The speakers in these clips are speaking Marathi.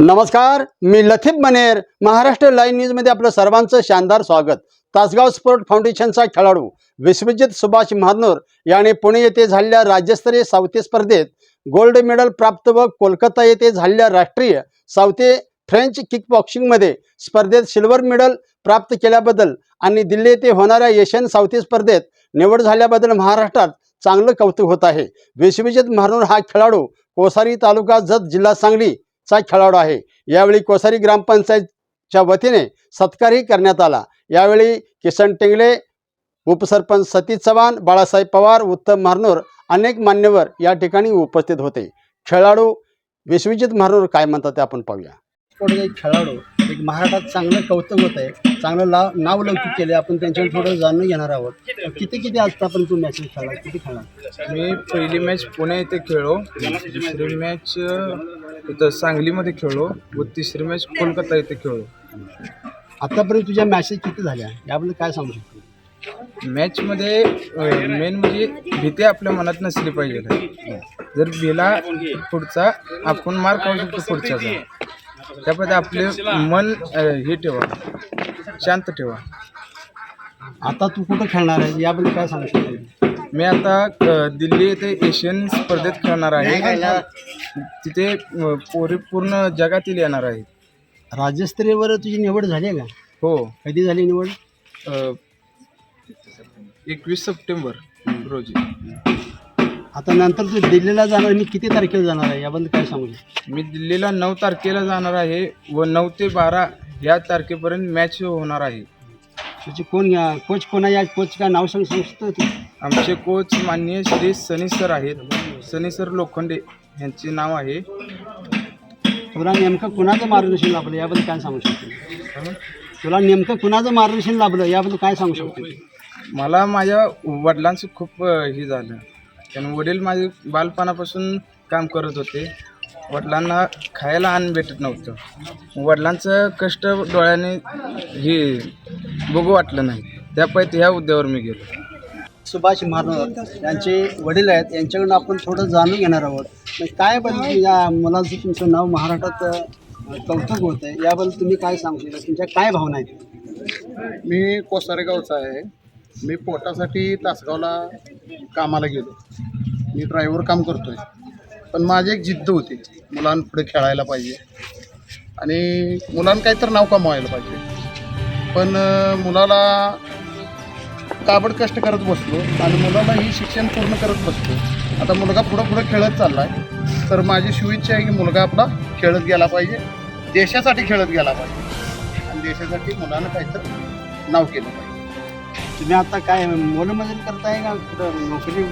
नमस्कार मी लथिफ मनेर महाराष्ट्र लाईव्ह न्यूजमध्ये आपलं सर्वांचं शानदार स्वागत. तासगाव स्पोर्ट फाउंडेशनचा खेळाडू विश्वजित सुभाष महानोर याने पुणे येथे झालेल्या राज्यस्तरीय सावती स्पर्धेत गोल्ड मेडल प्राप्त व कोलकाता येथे झालेल्या राष्ट्रीय सावती फ्रेंच किकबॉक्सिंगमध्ये स्पर्धेत सिल्वर मेडल प्राप्त केल्याबद्दल आणि दिल्ली येथे होणाऱ्या एशियन सावती स्पर्धेत निवड झाल्याबद्दल महाराष्ट्रात चांगलं कौतुक होत आहे. विश्वजित महानोर हा खेळाडू कोसारी तालुका जत जिल्हा सांगली चा खेळाडू आहे. यावेळी कोसारी ग्रामपंचायतच्या वतीने सत्कारही करण्यात आला. यावेळी किसन टेंगले उपसरपंच सतीश चव्हाण बाळासाहेब पवार उत्तम महानोर अनेक मान्यवर या ठिकाणी उपस्थित होते. खेळाडू विश्वजित महानोर काय म्हणतात ते आपण पाहूया. थोडं एक खेळाडू एक महाराष्ट्रात चांगलं कौतुक होत आहे चांगलं लाव नाव लौकिक केले आपण त्यांच्यावर थोडं जाणून घेणार आहोत. किती किती आजतापर्यंत तू मॅचेस खेळला किती खेळला मी पहिली मॅच पुणे येथे खेळलो. दुसरी मॅच इथं सांगलीमध्ये खेळलो व तिसरी मॅच कोलकाता येथे खेळलो. आतापर्यंत तुझ्या मॅचेस किती झाल्या? याबद्दल काय सांगू शकतो? मॅचमध्ये मेन म्हणजे भीती आपल्या मनात नसली पाहिजे. जर भिला पुढचा आपण मार खाऊ शकतो पुढच्याचा. त्यामध्ये आपले मन अ, हे ठेवा. शांत ठेवा. आता तू कुठं खेळणार आहे? याबद्दल काय सांगू शकतो? मी आता दिल्ली येथे एशियन स्पर्धेत खेळणार आहे. तिथे अ, पोरी पूर्ण जगातील येणार आहेत राज्यस्तरीयवर तुझी निवड झाली आहे का? हो. कधी झाली निवड? एकवीस सप्टेंबर रोजी. आता नंतर तू दिल्लीला जाणार मी किती तारखेला जाणार आहे? याबद्दल काय सांगू? शकतो मी दिल्लीला नऊ तारखेला जाणार आहे व नऊ ते बारा या तारखेपर्यंत मॅच होणार आहे. तुझे कोण कोच कोण आहे? या कोच काय नाव सांग सांगू शकतो तू? आमचे कोच माननीय श्री सनी सर आहेत. सनी सर लोखंडे यांचे नाव आहे. तुला नेमकं कुणाचं मार्गदर्शन लाभलं याबद्दल काय सांगू शकतो? तुला नेमकं कुणाचं मार्गदर्शन लाभलं याबद्दल काय सांगू शकतो? मला माझ्या वडिलांचं खूप हे झालं. कारण वडील माझे बालपणापासून काम करत होते. वडिलांना खायला अन्न भेटत नव्हतं. वडिलांचं कष्ट डोळ्याने हे बघू वाटलं नाही. त्यापैकी ह्या उद्यावर मी गेलो. सुभाष महाराज यांचे वडील आहेत यांच्याकडून आपण थोडं जाणून घेणार आहोत. मग काय बद्दल या मुलाचं तुमचं नाव महाराष्ट्रात कौतुक होतं आहे याबद्दल तुम्ही काय सांगू शकता? तुमच्या काय भावना आहेत? मी कोसारेगावचा आहे. मी पोटासाठी तासगावला कामाला गेलो. मी ड्रायव्हर काम करतो आहे पण माझी एक जिद्द होती मुलांपुढे खेळायला पाहिजे. आणि मुलांना काहीतरी नाव कमवायला पाहिजे. पण मुलाला काबड कष्ट करत बसलो आणि मुलाला ही शिक्षण पूर्ण करत बसलो. आता मुलगा पुढं पुढं खेळत चालला आहे तर माझी शुभेच्छा आहे की मुलगा आपला खेळत गेला पाहिजे. देशासाठी खेळत गेला पाहिजे. आणि देशासाठी मुलानं काहीतरी नाव केलं पाहिजे. तुम्ही आता काय मोलमजुरी करताय का कुठं नोकरी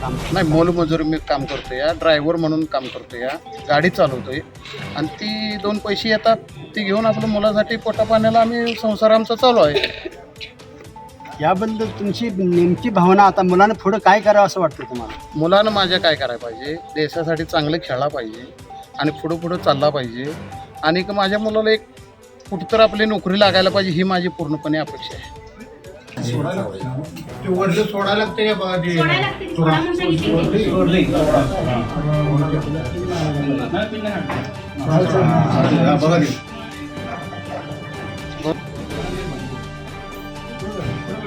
काम नाही मोलमजुरी मी काम करतो या. ड्रायव्हर म्हणून काम करतो या. गाडी चालवतोय. आणि ती दोन पैसे येतात. ती घेऊन आपल्या मुलासाठी पोटापाण्याला आम्ही संसार आमचा चालू आहे. याबद्दल तुमची नेमकी भावना आता मुलानं पुढं काय करावं असं वाटतं तुम्हाला? मुलानं माझ्या काय करायला पाहिजे? देशासाठी चांगलं खेळला पाहिजे आणि पुढं पुढं चालला पाहिजे. आणि एक माझ्या मुलाला एक कुठं तर आपली नोकरी लागायला पाहिजे ही माझी पूर्णपणे अपेक्षा आहे. सोडायला लागते